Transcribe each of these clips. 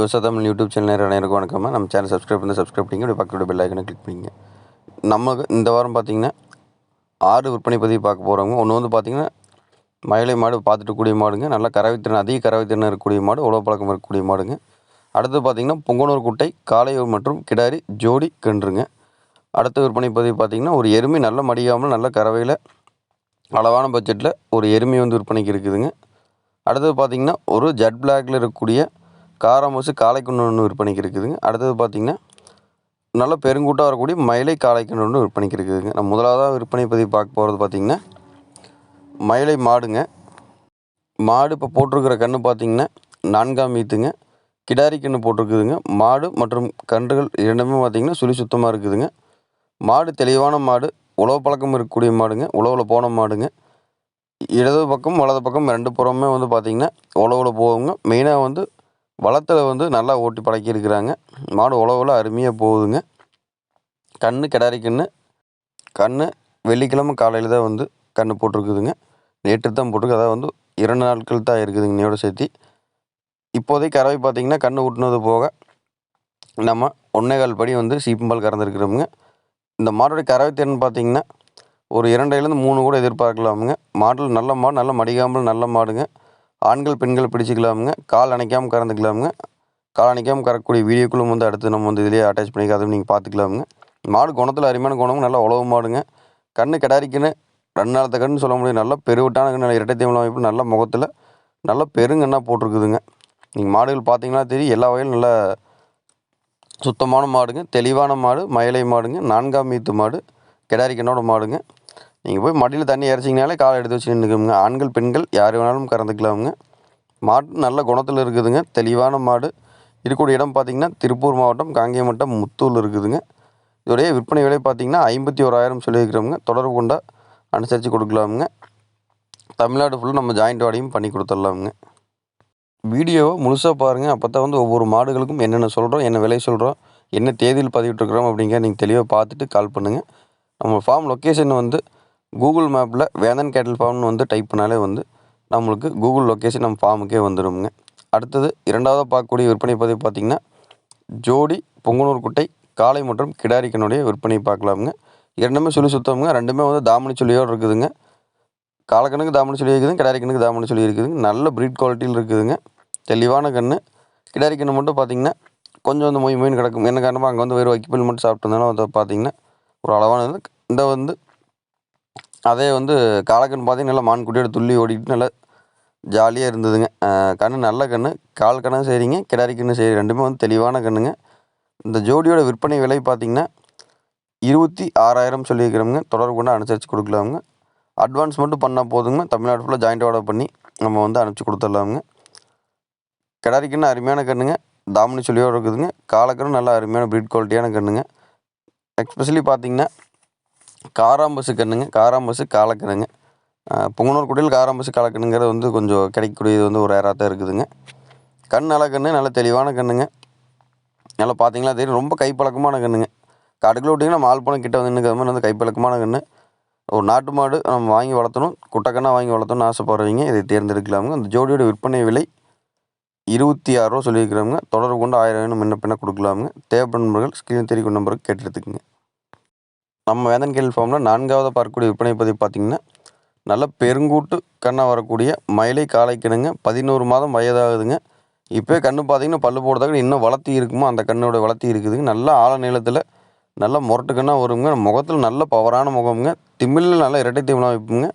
விவசாய Tamil YouTube channel நேரம் அனைவருக்கும் வணக்கம் நம்ம சேனல் சப்ஸ்கிரைப் பண்ணி சப்ஸ்கிரைப் பண்ணிங்க அப்படி பக்கத்தோட பெல் ஐக்கனை கிளிக் பண்ணிங்க நமக்கு இந்த வாரம் பார்த்தீங்கன்னா ஆடு விற்பனை பதிவு பார்க்க போகிறவங்க ஒன்று வந்து பார்த்திங்கன்னா மயிலை மாடு பார்த்துட்டு கூடிய மாடுங்க. நல்லா கறவைத்திறன் அதிக கறவைத்திறன் இருக்கக்கூடிய மாடு உழவு பழக்கம் இருக்கக்கூடிய மாடுங்க. அடுத்து பார்த்தீங்கன்னா பொங்கனூர் குட்டை காளையூர் மற்றும் கிடாரி ஜோடி கன்றுங்க. அடுத்த விற்பனை பதிவு பார்த்தீங்கன்னா ஒரு எருமை நல்ல மடியாமல் நல்ல கறவையில் அளவான பட்ஜெட்டில் ஒரு எருமை வந்து விற்பனைக்கு இருக்குதுங்க. அடுத்தது பார்த்தீங்கன்னா ஒரு ஜெட் பிளாக்ல இருக்கக்கூடிய காராமசு காளைக்குன்னு ஒன்று விற்பனைக்கு இருக்குதுங்க அடுத்தது பார்த்திங்கன்னா நல்ல பெருங்கூட்டாக வரக்கூடிய மயிலை காளைக்குன்னு ஒன்று விற்பனைக்கு இருக்குதுங்க. நம்ம முதலாவதாக விற்பனை பதிவு பார்க்க போகிறது பார்த்திங்கன்னா மயிலை மாடுங்க. மாடு இப்போ போட்டிருக்கிற கன்று பார்த்தீங்கன்னா நான்காம் மீத்துங்க கிடாரி கன்று போட்டிருக்குதுங்க. மாடு மற்றும் கன்றுகள் இரண்டுமே பார்த்தீங்கன்னா சுழி சுத்தமாக இருக்குதுங்க. மாடு தெளிவான மாடு உழவு பழக்கம் இருக்கக்கூடிய மாடுங்க. உழவில் போன மாடுங்க. இடது பக்கம் வலது பக்கம் ரெண்டு புறமே வந்து பார்த்திங்கன்னா உழவில் போகுங்க. மெயினாக வந்து வளத்தில் வந்து நல்லா ஓட்டி பழக்கியிருக்கிறாங்க. மாடு உழவில் அருமையாக போகுதுங்க. கன்று கிடாரி கன்று கன்று வெள்ளிக்கிழமை காலையில் தான் வந்து கன்று போட்டிருக்குதுங்க. நேற்று தான் போட்டிருக்கு. அதாவது வந்து இரண்டு நாட்கள் தான் இருக்குதுங்க இன்னையோட சேர்த்து. இப்போதைக்கு கறவை பார்த்திங்கன்னா கன்று ஊட்டினது போக நம்ம ஒன்னேகால் படி வந்து சீப்பம்பால் கறந்துருக்குறோமுங்க. இந்த மாடோடைய கறவை திறன் பார்த்திங்கன்னா ஒரு இரண்டையிலேருந்து மூணு கூட எதிர்பார்க்கலாமுங்க. மாட்டில் நல்ல மாடு நல்ல மடிகாமல் நல்ல மாடுங்க. ஆண்கள் பெண்கள் பிடிச்சிக்கலாமுங்க. கால் அணைக்காமல் கறந்துக்கலாமுங்க. கால் அணைக்காமல் கறக்கக்கூடிய வீடியோக்குள்ளும் வந்து அடுத்து நம்ம வந்து இதிலேயே அட்டாச் பண்ணிக்க அதுவும் நீங்கள் பார்த்துக்கலாமுங்க மாடு குணத்தில் அருமையான குணமும் நல்லா உழவு மாடுங்க. கண்ணு கிடாரிக்குன்னு ரெண்டு நாளத்த கண்ணு சொல்ல முடியும். நல்லா பெருவிட்டான கண்ணு இரட்டை தீவனம் அமைப்பு நல்ல முகத்தில் நல்ல பெருங்கண்ணா போட்டிருக்குதுங்க. நீங்கள் மாடுகள் பார்த்தீங்கன்னா தெரியும் எல்லா வகையிலும் நல்லா சுத்தமான மாடுங்க. தெளிவான மாடு மயிலை மாடுங்க. நான்காம் மீத்து மாடு கிடாரி கண்ணோட மாடுங்க. நீங்கள் போய் மடியில் தண்ணி இறச்சிங்கனாலே காலை எடுத்து வச்சு நின்றுக்கோங்க ஆண்கள் பெண்கள் யார் வேணாலும் கறந்துக்கலாமுங்க. மாட்டு நல்ல குணத்தில் இருக்குதுங்க. தெளிவான மாடு. இருக்கக்கூடிய இடம் பார்த்திங்கன்னா திருப்பூர் மாவட்டம் காங்கேயம் மாவட்டம் முத்தூரில் இருக்குதுங்க. இதோடைய விற்பனை விலை பார்த்திங்கன்னா ஐம்பத்தி ஓராயிரம் சொல்லியிருக்கிறவங்க தொடர்பு கொண்டா அனுசரித்து கொடுக்கலாமுங்க. தமிழ்நாடு ஃபுல்லாக நம்ம ஜாயிண்ட் வாடையும் பண்ணி கொடுத்துடலாமுங்க. வீடியோவை முழுசாக பாருங்கள் அப்போ தான் வந்து ஒவ்வொரு மாடுகளுக்கும் என்னென்ன சொல்கிறோம் என்ன விலை சொல்கிறோம் என்ன தேதியில் பதிவிட்டுருக்குறோம் அப்படிங்கிற நீங்கள் தெளிவாக பார்த்துட்டு கால் பண்ணுங்கள் நம்ம ஃபார்ம் லொக்கேஷன் வந்து கூகுள் மேப்பில் வேந்தன் கேட்டல் ஃபார்ம்னு வந்து டைப் பண்ணாலே வந்து நம்மளுக்கு கூகுள் லொக்கேஷன் நம்ம ஃபார்முக்கே வந்துடுங்க அடுத்தது இரண்டாவதாக பார்க்கக்கூடிய விற்பனை பதிவு பார்த்திங்கன்னா ஜோடி பொங்கனூர் குட்டை காளை மற்றும் கிடாரிக்கனுடைய விற்பனை பார்க்கலாமுங்க. இரண்டுமே சொல்லி சுத்தமுங்க. ரெண்டுமே வந்து தாமணி சொல்லியோடு இருக்குதுங்க. காலக்கணுக்கு தாமணி சொல்லி இருக்குதுங்க. கிடாரிக்கணுக்கு தாமணி சொல்லி இருக்குதுங்க. நல்ல ப்ரீட் குவாலிட்டியில் இருக்குதுங்க. தெளிவான கன்று கிடாரி மட்டும் பார்த்திங்கன்னா கொஞ்சம் வந்து மொய் மொயின் கிடக்கும். என்ன காரணமாக அங்கே வந்து வெறும் வைக்கப்பில் மட்டும் சாப்பிட்டதுனால வந்து பார்த்திங்கன்னா ஒரு அளவானது. இந்த வந்து அதே வந்து காலக்கன்று பார்த்திங்கன்னா நல்லா மான்குட்டியோட துள்ளி ஓடிக்கிட்டு நல்லா ஜாலியாக இருந்ததுங்க. கன்று நல்ல கன்று கால் கண்ணு சரிங்க கிடாரி கன்று சரி ரெண்டுமே வந்து தெளிவான கன்றுங்க இந்த ஜோடியோட விற்பனை விலை பார்த்திங்கன்னா இருபத்தி ஆறாயிரம் சொல்லியிருக்கிறோமுங்க. தொடர்பு கொண்டு அனுசரித்து கொடுக்கலாமுங்க. அட்வான்ஸ் மட்டும் பண்ணால் போதுங்க. தமிழ்நாடு ஃபுல்லாக ஜாயிண்ட் ஆர்டர் பண்ணி நம்ம வந்து அனுப்பிச்சி கொடுத்துடலாமுங்க. கண்ணு அருமையான கன்றுங்க தாமினி சொல்லியோடு இருக்குதுங்க. காலக்கன்று நல்லா அருமையான ப்ரீட் குவாலிட்டியான கன்றுங்க எக்ஸ்பெஷலி பார்த்தீங்கன்னா காராம்பசு கன்றுங்க காராம்பசு காலக்கண்ணுங்க பொங்கனூர் குடியில் காராம்பசு காலக்கண்ணுங்கிறது வந்து கொஞ்சம் கிடைக்கக்கூடியது வந்து ஒரு ஏறாக தான் இருக்குதுங்க. கண் நல்ல கன்று நல்ல தெளிவான கன்றுங்க நல்லா பார்த்தீங்களா தெரியும். ரொம்ப கைப்பழக்கமான கன்றுங்க காட்டுக்குள்ளே விட்டிங்கன்னா மால் பணம் வந்து நிற்கிற மாதிரி வந்து கைப்பழக்கமான கன்று ஒரு நாட்டு மாடு நம்ம வாங்கி வளர்த்தணும். குட்டைக்கண்ணா வாங்கி வளர்த்தணும்னு ஆசைப்படுறவங்க இதை தேர்ந்தெடுக்கலாமுங்க. அந்த ஜோடியோட விற்பனை விலை இருபத்தி ஆறுரூவா சொல்லியிருக்கிறவங்க தொடர்பு கொண்டு ஆயிரம் வேணும் முன்ன பின்ன கொடுக்கலாமுங்க. தேவைப்படும் நண்பர்கள் ஸ்க்ரீன் தெரிவிக்கும் நம்பருக்கு கேட்டு எடுத்துக்கோங்க. நம்ம வேதன் கேள்வி ஃபார்மில் நான்காவது பார்க்கக்கூடிய விற்பனை பதிவு பார்த்திங்கன்னா நல்ல பெருங்கூட்டு கண்ணாக வரக்கூடிய மயிலை காலை கிணங்க. பதினோரு மாதம் வயதாகுதுங்க. இப்போ கண்ணு பார்த்தீங்கன்னா பல்லு போடுறதாக இன்னும் வளர்த்தி இருக்குமோ? அந்த கண்ணோட வளர்த்தி இருக்குதுங்க. நல்ல ஆழ நீளத்தில் நல்ல முரட்டு கண்ணாக வருங்க. முகத்தில் நல்ல பவரான முகமுங்க. திமிழில் நல்ல இரட்டை திமிழாக வைப்புங்க.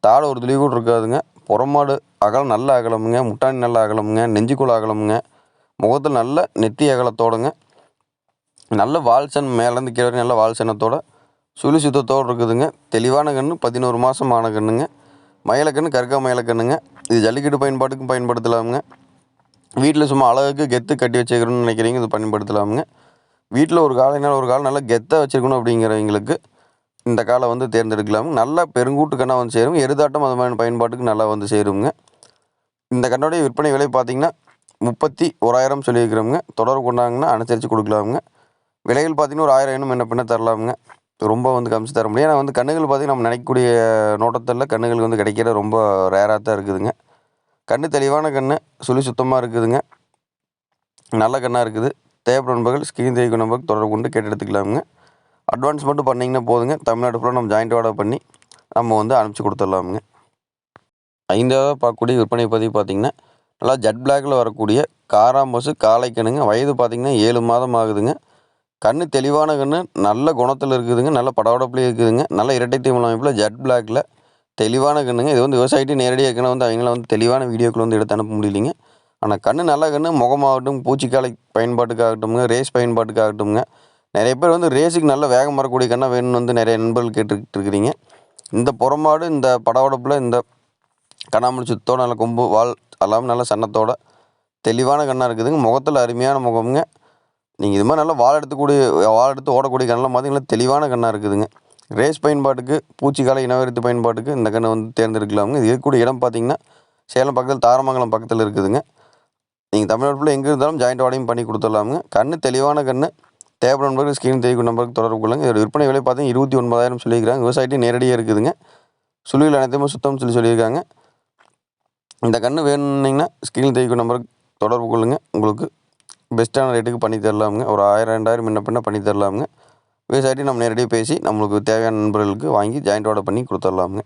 தாடை ஒரு துளி கூட இருக்காதுங்க. புறமாடு அகலம் நல்ல அகலமுங்க. முட்டாணி நல்ல அகலமுங்க. நெஞ்சுக்குள்ள அகலமுங்க. முகத்தில் நல்ல நெத்தி அகலத்தோடுங்க. நல்ல வால்சன் மேலேருந்து கீழே நல்ல வால்சனத்தோட சுழி சுத்தத்தோடு இருக்குதுங்க. தெளிவான கன்று பதினோரு மாதம் ஆன கன்றுங்க மயிலக்கன்று கற்கா மயிலக்கண்ணுங்க இது ஜல்லிக்கட்டு பயன்பாட்டுக்கும் பயன்படுத்தலாமுங்க. வீட்டில் சும்மா அழகுக்கு கெத்து கட்டி வச்சுக்கணும்னு நினைக்கிறீங்க இது பயன்படுத்தலாமுங்க. வீட்டில் ஒரு காலைனால் ஒரு காலம் நல்லா கெத்தாக வச்சுருக்கணும் அப்படிங்கிறவங்களுக்கு இந்த காலை வந்து தேர்ந்தெடுக்கலாம் நல்லா பெருங்கூட்டு கண்ணாக வந்து சேரும் எருதாட்டம் அது மாதிரி பயன்பாட்டுக்கு நல்லா வந்து சேருங்க. இந்த கண்ணோடைய விற்பனை விலை பார்த்திங்கன்னா முப்பத்தி ஓராயிரம் சொல்லியிருக்கிறோங்க தொடர்பு கொண்டாங்கன்னா அனுசரித்து கொடுக்கலாமுங்க. விலைகள் பார்த்திங்கன்னா ஒரு ஆயிரம் இன்னும் என்ன பின்ன தரலாமுங்க. ரொம்ப வந்து காமிச்சு தர முடியும். ஏன்னா வந்து கண்ணுகள் பார்த்திங்கன்னா நம்ம நினைக்கக்கூடிய நோட்டத்தில் கண்ணுகள் வந்து கிடைக்கிற ரொம்ப ரேராக தான் இருக்குதுங்க. கன்று தெளிவான கன்று சுழி சுத்தமாக இருக்குதுங்க. நல்ல கண்ணாக இருக்குது. தேவைப்படும் நண்பர்கள் ஸ்க்ரீன் தெரிவிக்கும் நம்பருக்கு தொடர்பு கொண்டு கேட்டு எடுத்துக்கலாமுங்க. அட்வான்ஸ் மட்டும் பண்ணிங்கன்னா போதுங்க. தமிழ்நாடு ஃபுல்லாக நம்ம ஜாயிண்ட் ஆர்டர் பண்ணி நம்ம வந்து அனுப்பிச்சி கொடுத்துடலாமுங்க. ஐந்தாவது பார்க்கக்கூடிய விற்பனை பதிவு பார்த்திங்கன்னா நல்லா ஜெட் பிளாக்கில் வரக்கூடிய காராம்பசு காளைக்கணுங்க. வயது பார்த்திங்கன்னா ஏழு மாதம் ஆகுதுங்க. கண்ணு தெளிவான கண்ணு நல்ல குணத்தில் இருக்குதுங்க நல்ல படபடப்புலேயே இருக்குதுங்க நல்ல இரட்டை தீவன அமைப்பில் ஜெட் பிளாக்கில் தெளிவான கண்ணுங்க. இது வந்து விவசாயிட்டு நேரடியாக கண்ணை வந்து அவங்கள வந்து தெளிவான வீடியோக்கள் வந்து எடுத்து அனுப்ப முடியலைங்க. ஆனால் கண்ணு நல்ல கண்ணு முகமாகட்டும் பூச்சிக்காலை பயன்பாட்டுக்காகட்டும்ங்க ரேஸ் பயன்பாட்டுக்காகட்டும்ங்க. நிறைய பேர் வந்து ரேஸுக்கு நல்ல வேகம் வரக்கூடிய கண்ணை வேணும்னு வந்து நிறைய நண்பர்கள் கேட்டுக்கிட்டு இருக்கிறீங்க. இந்த புறமாடு இந்த படவடப்பில் இந்த கண்ணாமூடி சுத்தோட நல்ல கொம்பு வால் எல்லாம் நல்ல சன்னத்தோட தெளிவான கண்ணாக இருக்குதுங்க. முகத்தில் அருமையான முகமுங்க. நீங்கள் இது மாதிரி நல்லா வாழை எடுத்துக்கூடிய வாழை எடுத்து ஓடக்கூடிய கண்ணெலாம் பார்த்தீங்கன்னா தெளிவான கண்ணாக இருக்குதுங்க. ரேஸ் பயன்பாட்டுக்கு பூச்சிக்கால இனவெறித்து பயன்பாட்டுக்கு இந்த கண்ணை வந்து தேர்ந்தெடுக்கலாமுங்க. இது இருக்கக்கூடிய இடம் பார்த்தீங்கன்னா சேலம் பக்கத்தில் தாரமங்கலம் பக்கத்தில் இருக்குதுங்க. நீங்கள் தமிழ்நாட்டில் எங்கே இருந்தாலும் ஜாயிண்ட் வாடகையும் பண்ணி கொடுத்துடலாமுங்க. கண்ணு தெளிவான கண்ணு. தேவைப்படும் நம்பருக்கு ஸ்கிரீன் தெரிவிக்கும் நம்பருக்கு தொடர்பு கொள்ளுங்க. இதோட விற்பனை விலை பார்த்தீங்கன்னா இருபத்தி ஒன்பதாயிரம் சொல்லியிருக்காங்க. விவசாயிட்டு நேரடியாக இருக்குதுங்க. சுழியில் அனைத்தையுமே சுத்தம் சொல்லி சொல்லியிருக்காங்க. இந்த கன்று வேணுன்னீங்கன்னா ஸ்கிரீன் தெரிவிக்கும் நம்பருக்கு தொடர்பு கொள்ளுங்கள் உங்களுக்கு பெஸ்ட்டான ரேட்டுக்கு பண்ணி தரலாமுங்க. ஒரு ஆயிரம் ரெண்டாயிரம் முன்ன பின்ன பண்ணி தரலாமுங்க. விவசாயி நம்ம நேரடியாக பேசி நம்மளுக்கு தேவையான நண்பர்களுக்கு வாங்கி ஜாயிண்ட் ஆர்டர் பண்ணி கொடுத்துடலாமுங்க.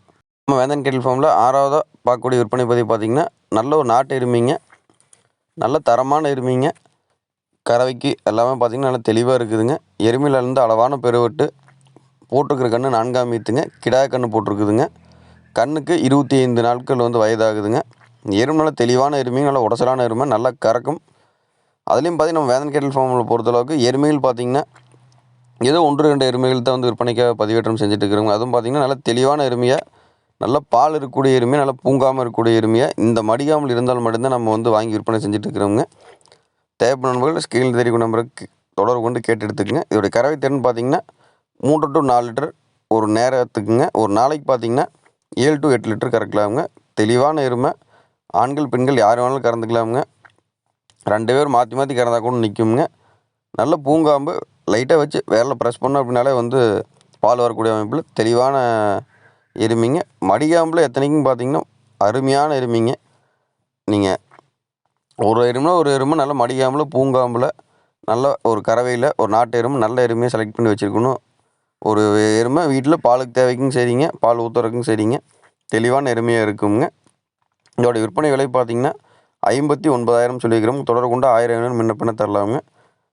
நம்ம வேந்தன் கேட்டில் ஃபார்மில் ஆறாவதாக பார்க்கக்கூடிய விற்பனை பதிவு பார்த்திங்கன்னா நல்ல ஒரு நாட்டு எருமைங்க. நல்ல தரமான எருமைங்க. கறவைக்கு எல்லாமே பார்த்திங்கன்னா நல்லா தெளிவாக இருக்குதுங்க. எருமையிலேருந்து அளவான பெருவட்டு போட்டிருக்கிற கன்று நான்காம் ஈத்துங்க. கிடா கன்று போட்டிருக்குதுங்க. கண்ணுக்கு இருபத்தி ஐந்து நாட்கள் வந்து வயதாகுதுங்க. எருமை நல்லா தெளிவான எருமைங்க நல்லா உடசலான எருமை நல்லா கறக்கும். அதுலேயும் பார்த்தீங்கன்னா நம்ம வேதன் கேட்டல் ஃபார்மில் பொறுத்தளவுக்கு எருமைகள் பார்த்திங்கன்னா ஏதோ ஒன்று ரெண்டு எருமைகள் தான் வந்து விற்பனைக்காக பதிவேற்றம் செஞ்சுட்டு இருக்கிறவங்க. அதுவும் பார்த்திங்கன்னா நல்ல தெளிவான எருமையாக நல்ல பால் இருக்கக்கூடிய எருமையை நல்லா பூங்காமல் இருக்கக்கூடிய எருமையாக இந்த மடிகாமல் இருந்தால் மட்டும்தான் நம்ம வந்து வாங்கி விற்பனை செஞ்சுட்டு இருக்கிறவங்க. தேவைப்படும் நண்பர்கள் ஸ்கீல் தெரியும் நம்பருக்கு தொடர்பு கொண்டு கேட்டு எடுத்துக்கங்க இதோடைய கறவை திறன் பார்த்திங்கன்னா மூன்று டு நாலு லிட்டர் ஒரு நேரத்துக்குங்க. ஒரு நாளைக்கு பார்த்திங்கன்னா ஏழு டு எட்டு லிட்டர் கறக்கலாமுங்க. தெளிவான எருமை ஆண்கள் பெண்கள் யார் வேணாலும் கறந்துக்கலாமுங்க. ரெண்டு பேர் மாற்றி மாற்றி கறந்தா கூட நிற்குமுங்க நல்ல பூங்காம்பு லைட்டாக வச்சு வேரில் ப்ரெஸ் பண்ணோம் அப்படின்னாலே வந்து பால் வரக்கூடிய அமைப்பில் தெளிவான எருமைங்க. மடிகாம்பில் எத்தனைக்கும் பார்த்தீங்கன்னா அருமையான எருமைங்க. நீங்கள் ஒரு எருமை ஒரு எருமை நல்ல மடிகாம்பில் பூங்காம்பில் நல்ல ஒரு கறவையில் ஒரு நாட்டு எருமை நல்ல எருமையை செலக்ட் பண்ணி வச்சுருக்கணும். ஒரு எருமை வீட்டில் பாலுக்கு தேவைக்கும் சரிங்க பால் ஊற்றுறதுக்கும் சரிங்க தெளிவான எருமையாக இருக்குங்க. இதோட விற்பனை விலை பார்த்தீங்கன்னா ஐம்பத்தி ஒன்பதாயிரம் சொல்லியிருக்கிறோம். தொடர்பு கொண்டு ஆயிரம் ஐநூறு முன்ன தரலாமுங்க.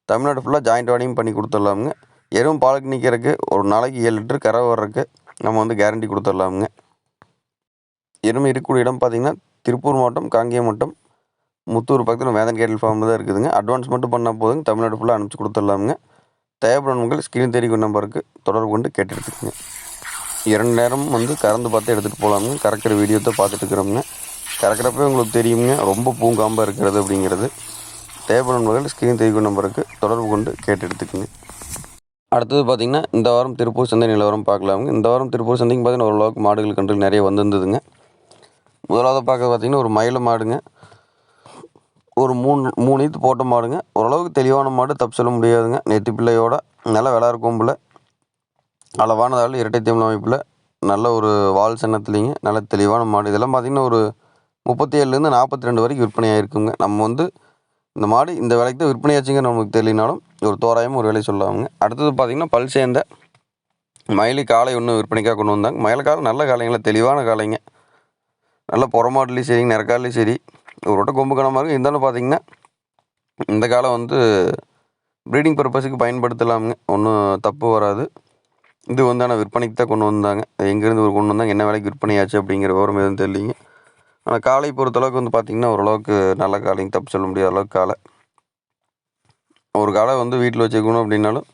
தமிழ்நாடு ஃபுல்லாக ஜாயிண்ட் வாடகையும் பண்ணி கொடுத்துடலாமுங்க. எறும் பாலுக்கு நிற்கிறதுக்கு ஒரு நாளைக்கு ஏழு லிட்டர் கரை வர்றதுக்கு நம்ம வந்து கேரண்டி கொடுத்துடலாமுங்க. எருமை இருக்கக்கூடிய இடம் பார்த்திங்கன்னா திருப்பூர் மாவட்டம் காங்கேயம் மாவட்டம் முத்தூர் பக்கத்தில் வேதன் கேட்டல் ஃபார்ம் தான் இருக்குதுங்க. அட்வான்ஸ் மட்டும் பண்ணால் போதுங்க. தமிழ்நாடு ஃபுல்லாக அனுப்பிச்சி கொடுத்துடலாமுங்க. தேவைப்படுறவங்க ஸ்க்ரீன் தெரிவிக்கும் நம்பருக்கு தொடர்பு கொண்டு கேட்டு இரண்டு நேரம் வந்து கறந்து பார்த்து எடுத்துகிட்டு போகலாம்னு கறக்கிற வீடியோத்தை பார்த்துட்டு இருக்கிறோமுங்க கறக்கிறப்ப உங்களுக்கு தெரியுங்க ரொம்ப பூங்காம்பாக இருக்கிறது அப்படிங்கிறது. தேவைப்படுறவர்கள் ஸ்க்ரீன் தெரிவிக்கும் நம்பருக்கு தொடர்பு கொண்டு கேட்டு எடுத்துக்கோங்க. அடுத்தது பார்த்திங்கன்னா இந்த வாரம் திருப்பூர் சந்தை நிலவரம் பார்க்கலாமுங்க. இந்த வாரம் திருப்பூர் சந்தைக்கு பார்த்தீங்கன்னா ஓரளவுக்கு மாடுகள் கன்றுகள் நிறைய வந்திருந்ததுங்க. முதலாவது பார்க்க பார்த்தீங்கன்னா ஒரு மயில மாடுங்க. ஒரு மூணு மூணு இது போட்ட மாடுங்க. ஓரளவுக்கு தெளிவான மாடு தப்பு சொல்ல முடியாதுங்க. நெத்தி பிள்ளையோட நல்லா விளாட்ற கொம்பில் அளவானதால் இரட்டை தமிழ் அமைப்பில் நல்ல ஒரு வால் சின்னத்துலேங்க நல்ல தெளிவான மாடு. இதெல்லாம் பார்த்திங்கன்னா ஒரு முப்பத்தி ஏழுலேருந்து நாற்பத்தி ரெண்டு வரைக்கும் விற்பனை ஆகிருக்குங்க நம்ம வந்து இந்த மாடு இந்த விலைக்கு தான் விற்பனை ஆச்சுங்க நமக்கு தெரியலனாலும் ஒரு தோராயமாக ஒரு விலை சொல்லாமுங்க அடுத்தது பார்த்திங்கன்னா பல் சேர்ந்த மயிலி காலை ஒன்று விற்பனைக்காக கொண்டு வந்தாங்க. மயில் காலை நல்ல காலைங்களா தெளிவான காளைங்க. நல்ல புறமாட்டுலேயும் சரிங்க நிறக்காலையும் சரி ஒரு வட்டம் கொம்பு கணமாக இருக்கும். இருந்தாலும் பார்த்திங்கன்னா இந்த காலம் வந்து ப்ரீடிங் பர்பஸுக்கு பயன்படுத்தலாமுங்க. ஒன்றும் தப்பு வராது. இது வந்து ஆனால் விற்பனைக்கு தான் கொண்டு வந்தாங்க. எங்கேருந்து ஒரு கொண்டு வந்தாங்க என்ன விலைக்கு விற்பனையாச்சு அப்படிங்கிற விவரம் எதுவும் தெரியலிங்க. ஆனால் காலை பொறுத்தளவுக்கு வந்து பார்த்திங்கன்னா ஓரளவுக்கு நல்ல காலைங்க தப்பு சொல்ல முடியாத அளவுக்கு காலை ஒரு காலை வந்து வீட்டில் வச்சுக்கணும் அப்படின்னாலும்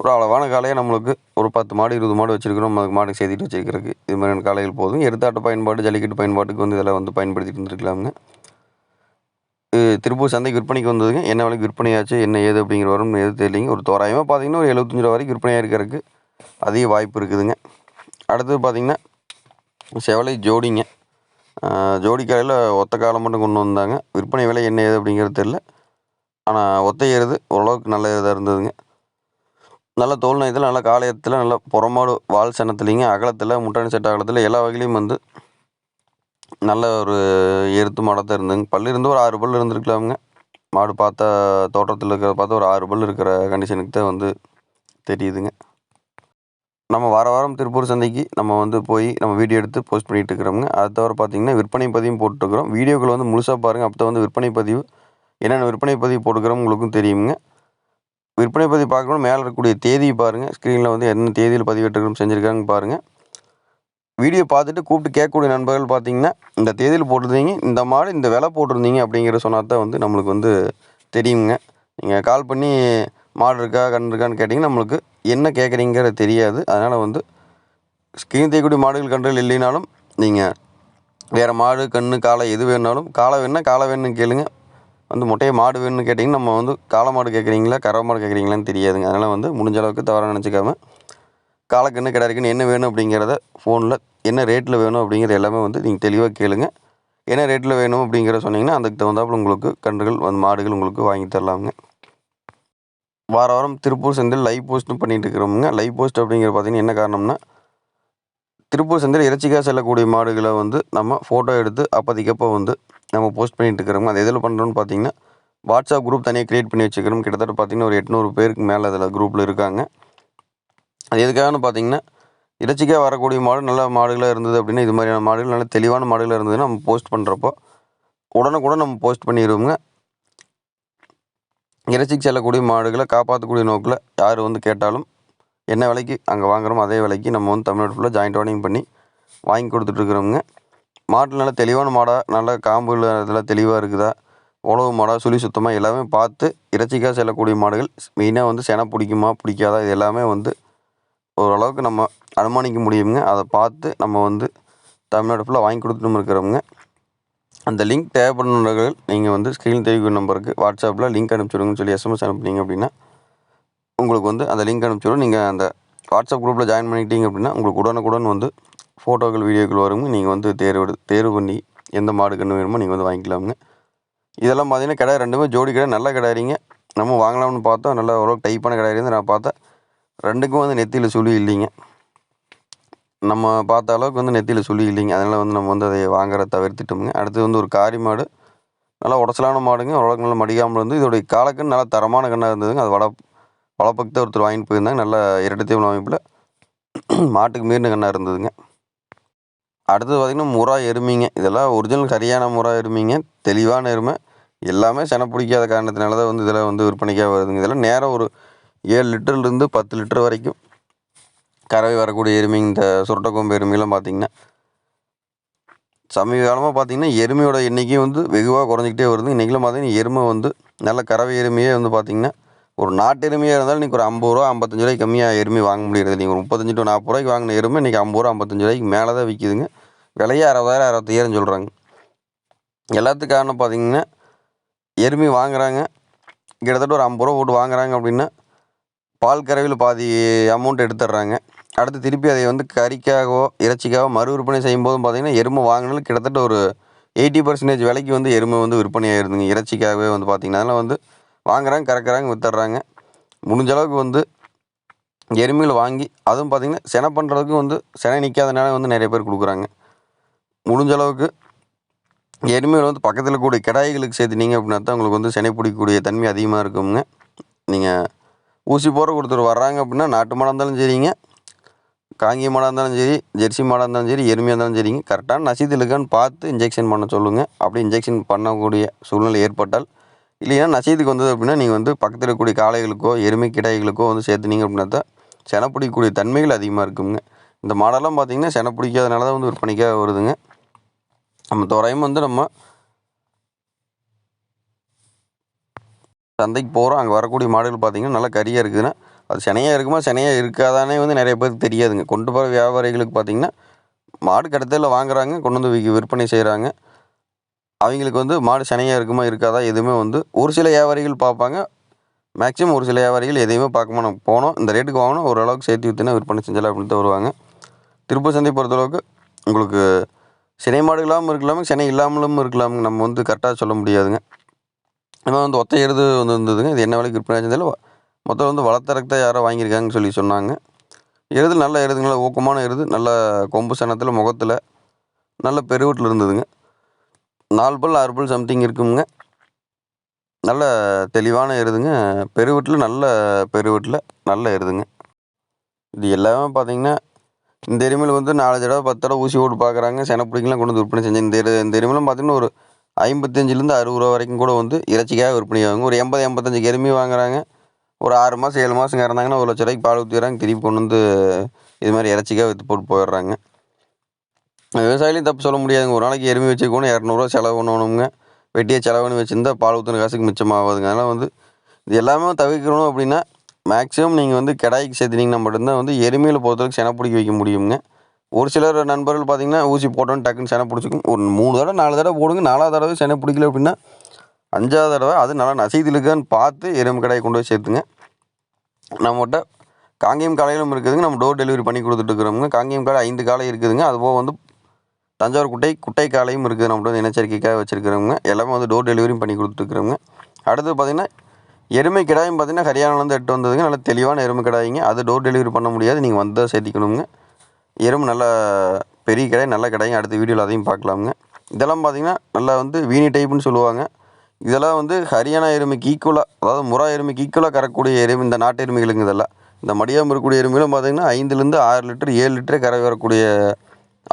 ஒரு அளவான காலையை நம்மளுக்கு ஒரு பத்து மாடு இருபது மாடு வச்சுருக்கிறோம். அதுக்கு மாடு சேர்த்துட்டு வச்சுருக்கிறதுக்கு இது மாதிரியான காலைகள் போதும். எருத்தாட்டு பயன்பாடு ஜல்லிக்கட்டு பயன்பாட்டுக்கு வந்து இதெல்லாம் வந்து பயன்படுத்திட்டு இருந்துருக்கலாமுங்க. திருப்பூர் சந்தைக்கு விற்பனைக்கு வந்ததுங்க. என்ன விலைக்கு விற்பனையாச்சு என்ன ஏது அப்படிங்கிற வரும் எது தெரியலிங்க. ஒரு தோராயமாக பார்த்தீங்கன்னா ஒரு எழுபத்தஞ்சு ரூபா வரைக்கும் விற்பனையாக இருக்கிறதுக்கு அதிக வாய்ப்பு இருக்குதுங்க. அடுத்தது பார்த்திங்கன்னா செவலை ஜோடிங்க. ஜோடி காலையில் ஒத்த காலம் மட்டும் கொண்டு வந்தாங்க. விற்பனை விலை என்ன ஏது அப்படிங்கிறது தெரில ஆனால் ஒத்தை ஏறுது. ஓரளவுக்கு நல்ல இதாக இருந்ததுங்க. நல்ல தோல் நயத்தில் நல்ல காலையத்தில் நல்ல புறமாடு வால் சனத்துலேங்க அகலத்தில் முட்டாணி செட் அகலத்தில் எல்லா வகையிலையும் வந்து நல்ல ஒரு எருத்து மாடத்தை இருந்துங்க இருந்ததுங்க. பல் இருந்து ஒரு ஆறு பல் இருந்திருக்கலாமுங்க. மாடு பார்த்தா தோட்டத்தில் இருக்கிறத பார்த்தா ஒரு ஆறு பல் இருக்கிற கண்டிஷனுக்கு தான் வந்து தெரியுதுங்க. நம்ம வார வாரம் திருப்பூர் சந்தைக்கு நம்ம வந்து போய் நம்ம வீடியோ எடுத்து போஸ்ட் பண்ணிகிட்டு இருக்கிறோங்க அது தவிர பார்த்தீங்கன்னா விற்பனை பதிவும் போட்டுருக்குறோம். வீடியோக்கள் வந்து முழுசாக பாருங்கள் அப்போ வந்து விற்பனை பதிவு என்னென்ன விற்பனை பதிவு போட்டுக்கிறோம் உங்களுக்கும் தெரியுங்க விற்பனை பதிவு பார்க்கணும் மேலே இருக்கக்கூடிய தேதி பாருங்கள் ஸ்க்ரீனில் வந்து என்ன தேதியில் பதிவேற்றுக்கிறோம் செஞ்சுருக்காங்க பாருங்கள் வீடியோ பார்த்துட்டு கூப்பிட்டு கேட்கக்கூடிய நண்பர்கள் பார்த்தீங்கன்னா இந்த தேதியில் போட்டிருந்தீங்க இந்த மாடு இந்த விலை போட்டிருந்தீங்க அப்படிங்கிற சொன்னால் தான் வந்து நம்மளுக்கு வந்து தெரியுங்க நீங்கள் கால் பண்ணி மாடு இருக்கா கன்று இருக்கான்னு கேட்டிங்கன்னா நம்மளுக்கு என்ன கேட்குறீங்கிறது தெரியாது. அதனால் வந்து ஸ்கிரீன் தேய்க்கூடிய மாடுகள் கன்றுகள் இல்லைனாலும் நீங்கள் வேறு மாடு கன்று காளை எது வேணுனாலும் காளை வேணுன்னா காளை வேணும்னு கேளுங்க. வந்து முட்டையை மாடு வேணும்னு கேட்டிங்கன்னா நம்ம வந்து காளை மாடு கேட்குறீங்களா கறவை மாடு கேட்குறீங்களான்னு தெரியாதுங்க. அதனால் வந்து முடிஞ்ச அளவுக்கு தவறாக நினச்சிக்காம காலக்கண்ணு கிடா இருக்குன்னு என்ன வேணும் அப்படிங்கிறத ஃபோனில் என்ன ரேட்டில் வேணும் அப்படிங்கிறது எல்லாமே வந்து நீங்கள் தெளிவாக கேளுங்க. என்ன ரேட்டில் வேணும் அப்படிங்கிற சொன்னீங்கன்னா அதுக்கு தகுந்தாப்புல உங்களுக்கு கன்றுகள் வந்து மாடுகள் உங்களுக்கு வாங்கி தரலாமுங்க. வார வாரம் திருப்பூர் சந்தையில் லைவ் போஸ்ட்டும் பண்ணிகிட்டு இருக்கிறோமுங்க. லைவ் போஸ்ட் அப்படிங்கிற பார்த்தீங்கன்னா என்ன காரணம்னா திருப்பூர் சந்தையில் இறைச்சிக்காக செல்லக்கூடிய மாடுகளை வந்து நம்ம ஃபோட்டோ எடுத்து அப்போதைக்கப்போ வந்து நம்ம போஸ்ட் பண்ணிகிட்டு இருக்கிறோம் அது எதில் பண்ணுறோன்னு பார்த்தீங்கன்னா வாட்ஸ்அப் குரூப் தனியாக க்ரியேட் பண்ணி வச்சுக்கிறோம். கிட்டத்தட்ட பார்த்தீங்கன்னா ஒரு எட்நூறு பேருக்கு மேலே அதில் குரூப்பில் இருக்காங்க. அது எதுக்காகன்னு பார்த்தீங்கன்னா இறைச்சிக்காக வரக்கூடிய மாடு நல்ல மாடுகளாக இருந்தது அப்படின்னா இது மாதிரியான மாடுகள் நல்ல தெளிவான மாடுகளாக இருந்ததுன்னா நம்ம போஸ்ட் பண்ணுறப்போ உடனுக்குடன் நம்ம போஸ்ட் பண்ணிடுவோங்க இறைச்சிக்கு செல்லக்கூடிய மாடுகளை காப்பாற்றக்கூடிய நோக்கில் யார் வந்து கேட்டாலும் என்ன விலைக்கு அங்கே வாங்குகிறோமோ அதே விலைக்கு நம்ம வந்து தமிழ்நாடு ஃபுல்லாக ஜாயிண்ட் ஓனிங் பண்ணி வாங்கி கொடுத்துட்ருக்குறோங்க மாட்டு நல்லா தெளிவான மாடாக நல்லா காம்புல இதெல்லாம் தெளிவாக இருக்குதா? உழவு மாடாக சுழி சுத்தமாக எல்லாமே பார்த்து இறைச்சிக்காக செல்லக்கூடிய மாடுகள் மெயினாக வந்து செனை பிடிக்குமா பிடிக்காதா? இது எல்லாமே வந்து ஓரளவுக்கு நம்ம அனுமானிக்க முடியுங்க அதை பார்த்து நம்ம வந்து தமிழ்நாடு ஃபுல்லாக வாங்கி கொடுத்துட்டு இருக்கிறவங்க அந்த லிங்க் தேவைப்படுறவர்கள் நீங்கள் வந்து ஸ்க்ரீன் தெரிவிக்கும் நம்பருக்கு வாட்ஸ்அப்பில் லிங்க் அனுப்பிச்சுடுங்கன்னு சொல்லி எஸ்எம்எஸ் அனுப்புனீங்க அப்படின்னா உங்களுக்கு வந்து அந்த லிங்க் அனுப்பிச்சிடும். நீங்கள் அந்த வாட்ஸ்அப் குரூப்பில் ஜாயின் பண்ணிக்கிட்டீங்க அப்படின்னா உங்களுக்கு உடனுக்குடன் வந்து ஃபோட்டோக்கள் வீடியோக்கள் வருங்க நீங்கள் வந்து தேர்வு தேர்வு பண்ணி எந்த மாடு கன்று வேணுமோ நீங்கள் வந்து வாங்கிக்கலாமுங்க. இதெல்லாம் பார்த்தீங்கன்னா கடை ரெண்டுமே ஜோடி கடை நல்ல கிடையாதுங்க நம்ம வாங்கலாம்னு பார்த்தா நல்லா ஓரளவுக்கு டைப்பான கடை நான் பார்த்தேன் ரெண்டுக்கும் வந்து நெத்தியில் சுழி இல்லைங்க. நம்ம பார்த்த அளவுக்கு வந்து நெத்தியில் சுழி இல்லைங்க. அதனால் வந்து நம்ம வந்து அதை வாங்குறத தவிர்த்துட்டோமுங்க. அடுத்து வந்து ஒரு காரி மாடு. நல்லா உடச்சலான மாடுங்க. ஓரளவுக்கு நல்லா மடிக்காமல் இருந்து இதோடைய காலக்கன்று நல்லா தரமான கண்ணாக இருந்ததுங்க. அது வள வளப்பக்கத்தை ஒருத்தர் வாங்கிட்டு போயிருந்தாங்க. நல்ல இரட்டத்தையும் அமைப்பில். மாட்டுக்கு மீறின கண்ணாக இருந்ததுங்க. அடுத்தது பார்த்திங்கன்னா முறா எருமைங்க. இதெல்லாம் ஒரிஜினல் சரியான முறா எருமைங்க. தெளிவான எருமை. எல்லாமே செனை பிடிக்காத காரணத்தினால தான் வந்து இதெல்லாம் வந்து விற்பனைக்காக வருதுங்க. இதெல்லாம் நேரம் ஒரு ஏழு லிட்டர்லேருந்து பத்து லிட்டர் வரைக்கும். கறவை வரக்கூடிய எருமை இந்த சுரட்டக்கொம்பு எருமையெல்லாம் பார்த்திங்கன்னா சமீப காலமாக பார்த்திங்கன்னா எருமையோட எண்ணிக்கை வந்து வெகுவாக குறைஞ்சிக்கிட்டே வருது. இன்றைக்கிலும் பார்த்திங்கன்னா எருமை வந்து நல்ல கறவை எருமையே வந்து பார்த்திங்கன்னா ஒரு நாட்டு எருமையாக இருந்தாலும் இன்றைக்கி ஒரு ஐம்பது ரூபா ஐம்பத்தஞ்சு ரூபாய்க்கு கம்மியாக எருமை வாங்க முடியறது நீங்கள் ஒரு முப்பத்தஞ்சு டு நாற்பது ரூபாய்க்கு வாங்கின எருமை இன்றைக்கி ஐம்பது ரூபா ஐம்பத்தஞ்சு ரூபாய்க்கு மேலே தான் விற்கிதுங்க விலையே அறுபதாயிரம் அறுபத்தையாயிரம் சொல்கிறாங்க எல்லாத்துக்கு காரணம் பார்த்திங்கன்னா எருமை வாங்குறாங்க. கிட்டத்தட்ட ஒரு ஐம்பது ரூபா போட்டு வாங்குறாங்க அப்படின்னா பால் கறவையில் பாதி அமௌண்ட் எடுத்துடுறாங்க. அடுத்து திருப்பி அதை வந்து கறிக்காகவோ இறைச்சிக்காகவோ மறு விற்பனை செய்யும்போதும் பார்த்திங்கன்னா எருமை வாங்கினாலும் கிட்டத்தட்ட ஒரு எயிட்டி பர்சன்டேஜ் விலைக்கு வந்து எருமை வந்து விற்பனை ஆயிருதுங்க இறைச்சிக்காகவே வந்து பார்த்திங்கன்னா அதெல்லாம் வந்து வாங்குறாங்க கறக்குறாங்க வித்துடுறாங்க. முடிஞ்ச அளவுக்கு வந்து எருமையில் வாங்கி அதுவும் பார்த்திங்கன்னா செனை பண்ணுறதுக்கு வந்து செனை நிற்காதனால வந்து நிறைய பேர் கொடுக்குறாங்க. முடிஞ்ச அளவுக்கு எருமையில் வந்து பக்கத்தில் கூடிய கிடாய்களுக்கு சேர்த்துனீங்க அப்படின்னா தான் உங்களுக்கு வந்து செனை பிடிக்கக்கூடிய தன்மை அதிகமாக இருக்குங்க நீங்கள் ஊசி போகிற ஒருத்தர் வர்றாங்க அப்படின்னா நாட்டு மாடாக இருந்தாலும் சரிங்க. காங்கி மாடாக இருந்தாலும் சரி ஜெர்சி மாடாக இருந்தாலும் சரி எருமையாக இருந்தாலும் சரிங்க. கரெக்டான நசீது இருக்கான்னு பார்த்து இன்ஜெக்ஷன் பண்ண சொல்லுங்கள் அப்படி இன்ஜெக்ஷன் பண்ணக்கூடிய சூழ்நிலை ஏற்பட்டால் இல்லைன்னா நசீதுக்கு வந்தது அப்படின்னா நீங்கள் வந்து பக்கத்தில் இருக்கக்கூடிய காளைகளுக்கோ எருமை கிடாய்களுக்கோ வந்து சேர்த்துனீங்க அப்படின்னா தான் செனை பிடிக்கக்கூடிய தன்மைகள் அதிகமாக இருக்குங்க. இந்த மாடெல்லாம் பார்த்தீங்கன்னா செனை பிடிக்காதனால தான் வந்து விற்பனைக்காக வருதுங்க. நம்ம தோராயமாக வந்து நம்ம சந்தைக்கு போகிறோம் அங்கே வரக்கூடிய மாடுகள் பார்த்தீங்கன்னா நல்லா கறியாக இருக்குதுன்னா அது சினையாக இருக்குமா? சினையாக இருக்காதானே வந்து நிறைய பேருக்கு தெரியாதுங்க. கொண்டு போகிற வியாபாரிகளுக்கு பார்த்தீங்கன்னா மாடு கடத்தையில் வாங்குறாங்க கொண்டு வந்து விற்க விற்பனை செய்கிறாங்க அவங்களுக்கு வந்து மாடு சினையாக இருக்குமா இருக்காதா? எதுவுமே வந்து ஒரு சில வியாபாரிகள் பார்ப்பாங்க. மேக்ஸிமம் ஒரு சில வியாபாரிகள் எதையுமே பார்க்கமா நம்ம போனோம். இந்த ரேட்டுக்கு வாங்கணும் ஓரளவுக்கு சேர்த்து விற்றுனா விற்பனை செஞ்சலாம் அப்படின்ட்டு வருவாங்க. திருப்பூர் சந்தை பொறுத்தளவுக்கு உங்களுக்கு சினை மாடு இல்லாமல் இருக்கலாமே சினை இல்லாமலும் இருக்கலாமுங்க. நம்ம வந்து கரெக்டாக சொல்ல முடியாதுங்க. இப்போ வந்து ஒத்த எருது வந்து இருந்ததுங்க. இது என்ன விலைக்கு விற்பனை செஞ்சாலும் மொத்தம் வந்து வளர்த்தறக்கு தான் யாரோ வாங்கியிருக்காங்கன்னு சொல்லி சொன்னாங்க. எருது நல்ல எருதுங்களா? ஊக்கமான எருது. நல்ல கொம்பு சனத்தில் முகத்தில் நல்ல பெருவீட்டில் இருந்ததுங்க. நாலு பல் ஆறு பல் சம்திங் இருக்குங்க. நல்ல தெளிவான எருதுங்க. பெருவீட்டில் நல்ல பெருவீட்டில் நல்ல எருதுங்க. இது எல்லாமே பார்த்தீங்கன்னா இந்த எருமையில் வந்து நாலஞ்சு தடவை பத்து தடவை ஊசி போட்டு பார்க்குறாங்க. செனப்பிடிக்கலாம் கொண்டு வந்து விற்பனை செஞ்சு இந்த எரு இந்த எருமையிலும் பார்த்தீங்கன்னா ஒரு ஐம்பத்தஞ்சிலேருந்து அறுபது ரூபா வரைக்கும் கூட வந்து இறைச்சிக்காக விற்பனை ஆகுங்க. ஒரு எண்பது எண்பத்தஞ்சு எருமை வாங்குறாங்க. ஒரு ஆறு மாதம் ஏழு மாதம் இறந்தாங்கன்னா ஒரு லட்ச ரூபாய்க்கு பால் ஊற்றிடுறாங்க திருப்பி கொண்டு வந்து இது மாதிரி இறச்சிக்காக விற்று போட்டு போயிடுறாங்க. விவசாயிலையும் தப்பு சொல்ல முடியாதுங்க. ஒரு நாளைக்கு எருமை வச்சுக்கணும் இரநூறுவா செலவு பண்ணணுங்க. வெட்டியை செலவுன்னு வச்சுருந்தா பால் ஊற்றின காசுக்கு மிச்சமாகாதுங்க. அதனால் வந்து இது எல்லாமே தவிர்க்கணும் அப்படின்னா மேக்ஸிமம் நீங்கள் வந்து கிடாய்க்கு சேர்த்துனீங்கன்னா மட்டும்தான் வந்து எருமையில் பொறுத்தவரைக்கும் செனை பிடிக்க வைக்க முடியுங்க. ஒரு சிலர் நண்பர்கள் பார்த்தீங்கன்னா ஊசி போட்டோன்னு டக்குன்னு செனை பிடிச்சிக்கும். ஒரு மூணு தடவை நாலு தடவை போடுங்க. நாலாவது தடவை செனை பிடிக்கல அப்படின்னா அஞ்சாவது தடவை அது நல்லா நசைதில் இருக்கான்னு பார்த்து எறும்பு கடாயை கொண்டு போய் சேர்த்துங்க. நம்மகிட்ட காங்கேயம் காலையிலும் இருக்குதுங்க. நம்ம டோர் டெலிவரி பண்ணி கொடுத்துட்ருக்குறோங்க காங்கேயம் காலை ஐந்து காலை இருக்குதுங்க. அதுபோக வந்து தஞ்சாவூர் குட்டை குட்டை காலையும் இருக்குது. நம்மகிட்ட வந்து இனச்சரிக்கைக்காக வச்சுருக்கிறவங்க எல்லாமே வந்து டோர் டெலிவரியும் பண்ணி கொடுத்துருக்குறோங்க அடுத்து பார்த்திங்கன்னா எருமை கிடாயும் பார்த்திங்கன்னா ஹரியானாலேருந்து எட்டு வந்ததுங்க. நல்ல தெளிவான எருமை கிடாயிங்க. அது டோர் டெலிவரி பண்ண முடியாது. நீங்கள் வந்தால் சேர்த்திக்கணுங்க. எறும்பு நல்லா பெரிய கடை நல்ல கடைங்க அடுத்த வீடியோவில் அதையும் பார்க்கலாமுங்க. இதெல்லாம் பார்த்திங்கன்னா நல்லா வந்து வீணி டைப்புன்னு சொல்லுவாங்க. இதெல்லாம் வந்து ஹரியானா எருமைக்கு ஈக்குவலாக அதாவது முறா எருமைக்கு ஈக்குவலாக கறக்கூடிய எருமை இந்த நாட்டு எருமைகளுங்க இதெல்லாம். இந்த மடியாமல் இருக்கக்கூடிய எருமைகளும் பார்த்திங்கன்னா ஐந்துலேருந்து ஆறு லிட்டர் ஏழு லிட்டரே கரை வரக்கூடிய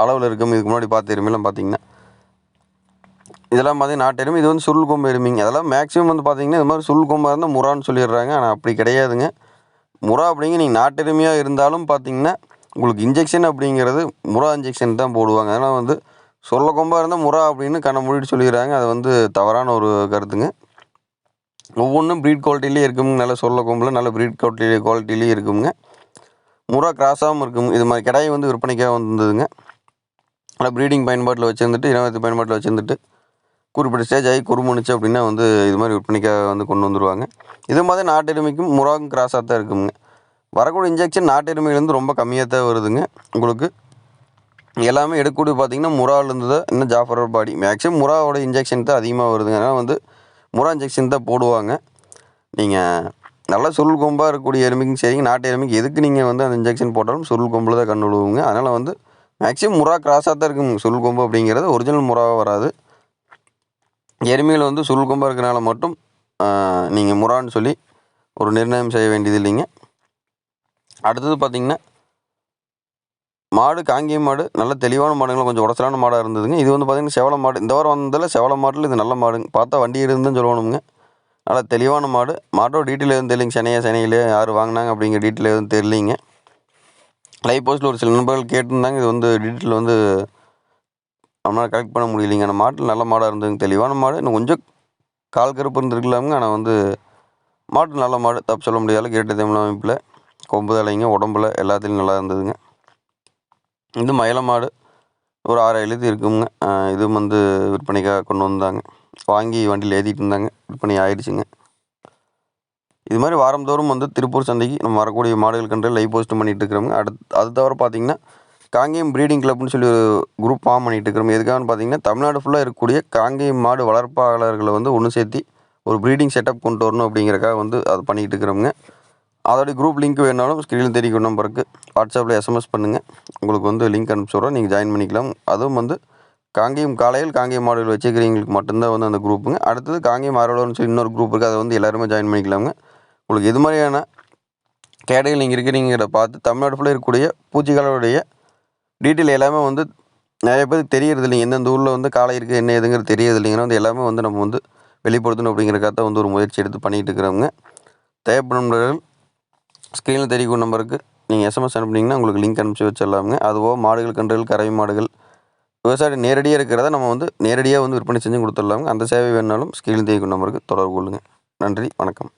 அளவில் இருக்கும். இதுக்கு முன்னாடி பார்த்த எருமைலாம் பார்த்திங்கன்னா. இதெல்லாம் பார்த்தீங்கன்னா நாட்டு எருமை. இது வந்து சுருள் கொம்பு எருமைங்க. அதெல்லாம் மேக்ஸிமம் வந்து பார்த்திங்கன்னா இது மாதிரி சுருள் கொம்பாக இருந்தால் முறான்னு சொல்லிடுறாங்க. ஆனால் அப்படி கிடையாதுங்க. முறா அப்படிங்க நீங்கள் நாட்டு எருமையாக இருந்தாலும் பார்த்திங்கன்னா உங்களுக்கு இன்ஜெக்ஷன் அப்படிங்கிறது முறா இன்ஜெக்ஷன் தான் போடுவாங்க. அதனால் வந்து சொல்ல கொம்பாக இருந்தால் முறா அப்படின்னு கண்ணை மூடிட்டு சொல்லிடுறாங்க அது வந்து தவறான ஒரு கருத்துங்க. ஒவ்வொன்றும் ப்ரீட் குவாலிட்டிலேயே இருக்குங்க. நல்ல சொல்ல கொம்பில் நல்ல ப்ரீட் குவாலிட்டி குவாலிட்டிலேயே இருக்குங்க. முறா கிராஸாகவும் இருக்கும் இது மாதிரி கிடாய் வந்து விற்பனைக்காக வந்ததுங்க. நல்லா ப்ரீடிங் பயன்பாட்டில் வச்சுருந்துட்டு இனவத்து பயன்பாட்டில் வச்சுருந்துட்டு குறிப்பிட்ட ஸ்டேஜ் ஆகி குறுமுணுச்சு அப்படின்னா வந்து இது மாதிரி விற்பனைக்காக வந்து கொண்டு வந்துடுவாங்க இது மாதிரி நாட்டு எருமைக்கும் முறாகும் கிராஸாக தான் இருக்குங்க. வரக்கூடிய இன்ஜெக்ஷன் நாட்டு எருமையிலேருந்து ரொம்ப கம்மியாக தான் வருதுங்க. உங்களுக்கு எல்லாமே எடுக்கக்கூடிய பார்த்தீங்கன்னா முறாலேருந்து தான் இன்னும் ஜாஃபர் பாடி மேக்ஸிமம் முறாவோட இன்ஜெக்ஷன் தான் அதிகமாக வருதுங்க. அதனால் வந்து முறா இன்ஜெக்ஷன் தான் போடுவாங்க. நீங்கள் நல்லா சுருள் கொம்பாக இருக்கக்கூடிய எலும்பிக்கும் சரிங்க நாட்டு எலும்பிக்கு எதுக்கு நீங்கள் வந்து அந்த இன்ஜெக்ஷன் போட்டாலும் சுருள் கொம்பில் தான் கண்டு விழுவுங்க அதனால் வந்து மேக்ஸிமம் முறா கிராஸாக தான் இருக்கும் சுருள் கொம்பு அப்படிங்கிறது. ஒரிஜினல் முறாவாக வராது. எருமையில் வந்து சுருள் கொம்பாக இருக்கிறனால மட்டும் நீங்கள் முறான்னு சொல்லி ஒரு நிர்ணயம் செய்ய வேண்டியது இல்லைங்க. அடுத்தது பார்த்திங்கன்னா மாடு காங்கேயம் மாடு நல்ல தெளிவான மாடுங்களும் கொஞ்சம் உடச்சலான மாடாக இருந்ததுங்க. இது வந்து பார்த்திங்கன்னா செவலை மாடு. இந்த வாரம் வந்ததில் செவலை மாட்டில் இது நல்ல மாடுங்க. பார்த்தா வண்டி இருந்துன்னு சொல்லணுங்க. நல்லா தெளிவான மாடு. மாட்டோட டீட்டெயில் எதுவும் தெரியலிங்க. சனையா சனியில் யார் வாங்கினாங்க அப்படிங்கிற டீட்டெயில் எதுவும் தெரியலிங்க. லைவ் போஸ்ட்டில் ஒரு சில நண்பர்கள் கேட்டிருந்தாங்க. இது வந்து டீட்டெயில் வந்து நம்மளால் கலெக்ட் பண்ண முடியலைங்க. ஆனால் மாட்டில் நல்ல மாடாக இருந்ததுங்க. தெளிவான மாடு. இன்னும் கொஞ்சம் கால் கருப்பு இருந்திருக்கலாமுங்க. ஆனால் வந்து மாட்டு நல்ல மாடு. தப்பு சொல்ல முடியாத கேட்டு தமிழ் அமைப்பில். கொம்பு தலைங்க உடம்புல எல்லாத்துலேயும் நல்லா இருந்ததுங்க. இது மயிலமாடு. ஒரு ஆறு எழுதி இருக்குங்க. இதுவும் வந்து விற்பனைக்காக கொண்டு வந்தாங்க. வாங்கி வண்டியில் ஏற்றிட்டு இருந்தாங்க. விற்பனை ஆயிடுச்சுங்க. இது மாதிரி வாரந்தோறும் வந்து திருப்பூர் சந்தைக்கு நம்ம வரக்கூடிய மாடுகள் கன்று லைவ் போஸ்ட் பண்ணிகிட்டு இருக்கிறோங்க அடுத்து அது தவிர பார்த்திங்கன்னா காங்கேயம் ப்ரீடிங் கிளப்னு சொல்லி ஒரு குரூப் ஃபார்ம் பண்ணிகிட்டு இருக்கிறோம். எதுக்காகன்னு பார்த்தீங்கன்னா தமிழ்நாடு ஃபுல்லாக இருக்கக்கூடிய காங்கேயம் மாடு வளர்ப்பாளர்களை வந்து ஒன்று சேர்த்து ஒரு ப்ரீடிங் செட்டப் கொண்டு வரணும் அப்படிங்கிறக்காக வந்து அது பண்ணிகிட்டு இருக்கிறோங்க அதோடைய குரூப் லிங்க் வேணாலும் ஸ்க்ரீனில் தெரிவிக்கும் நம்பருக்கு வாட்ஸ்அப்பில் எஸ்எம்எஸ் பண்ணுங்கள் உங்களுக்கு வந்து லிங்க் அனுப்பிச்சுட்றோம் நீங்கள் ஜாயின் பண்ணிக்கலாம். அதுவும் வந்து காங்கேயம் காலையில் காங்கேயம் மாடல் வச்சுக்கிறவங்களுக்கு மட்டும்தான் வந்து அந்த குரூப்புங்க அடுத்தது காங்கேயம் ஆரோலன்னு சொல்லி இன்னொரு குரூப் இருக்குது அதை வந்து எல்லாருமே ஜாயின் பண்ணிக்கலாங்க உங்களுக்கு இது மாதிரியான கேடையில் நீங்கள் இருக்கிறீங்கிறத பார்த்து தமிழ்நாடு ஃபுல்லாக இருக்கக்கூடிய பூச்சிகளுடைய டீட்டெயில் எல்லாமே வந்து நிறைய பேருக்கு தெரியறது இல்லைங்க எந்தெந்த ஊரில் வந்து காலை இருக்குது என்ன எதுங்கிறது தெரியறது இல்லைங்கன்னா வந்து எல்லாமே வந்து நம்ம வந்து வெளிப்படுத்தணும் அப்படிங்கிறக்காக வந்து ஒரு முயற்சி எடுத்து பண்ணிகிட்டு இருக்கிறவங்க தேவைப்படும் ஸ்க்ரீனில் தெரியும் நம்பருக்கு நீங்கள் எஸ்எம்எஸ் அனுப்புனீங்கன்னா உங்களுக்கு லிங்க் அனுப்பிச்சி வச்சிடலாமுங்க. அதுவோ மாடுகள் கன்றுகள் கறவை மாடுகள் விவசாயி நேரடியாக இருக்கிறத நம்ம வந்து நேரடியாக வந்து விற்பனை செஞ்சு கொடுத்துடலாமுங்க. அந்த சேவை வேணுனாலும் ஸ்க்ரீனில் தெரியும் நம்பருக்கு தொடர்பு கொள்ளுங்கள் நன்றி வணக்கம்.